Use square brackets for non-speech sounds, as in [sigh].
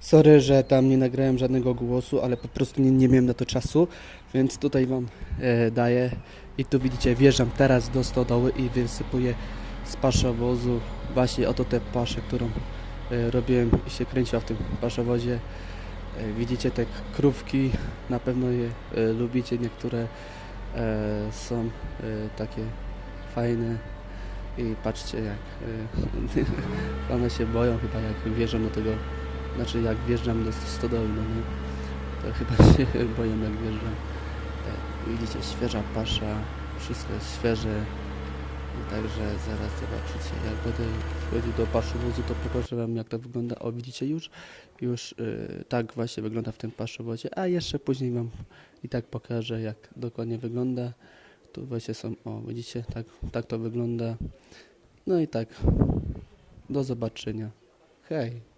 Sorry, że tam nie nagrałem żadnego głosu, ale po prostu nie, nie miałem na to czasu, więc tutaj wam e, daję. I tu widzicie, wjeżdżam teraz do stodoły i wysypuję z paszowozu właśnie oto tę paszę, którą e, robiłem i się kręciła w tym paszowozie. E, widzicie te krówki, na pewno je e, lubicie, niektóre e, są e, takie fajne i patrzcie jak e, [laughs] one się boją chyba jak wjeżdżam do tego, znaczy jak wjeżdżam do stodoły, no nie, to chyba [laughs] się boją jak wjeżdżam. E, widzicie, świeża pasza, wszystko jest świeże, także zaraz zobaczycie, jak będę wchodził do paszowozu, to pokażę wam jak to wygląda. O, widzicie już? Już y, tak właśnie wygląda w tym paszowozie, a jeszcze później wam i tak pokażę, jak dokładnie wygląda. Tu właśnie są, o, widzicie, tak, tak to wygląda. No i tak, do zobaczenia. Hej!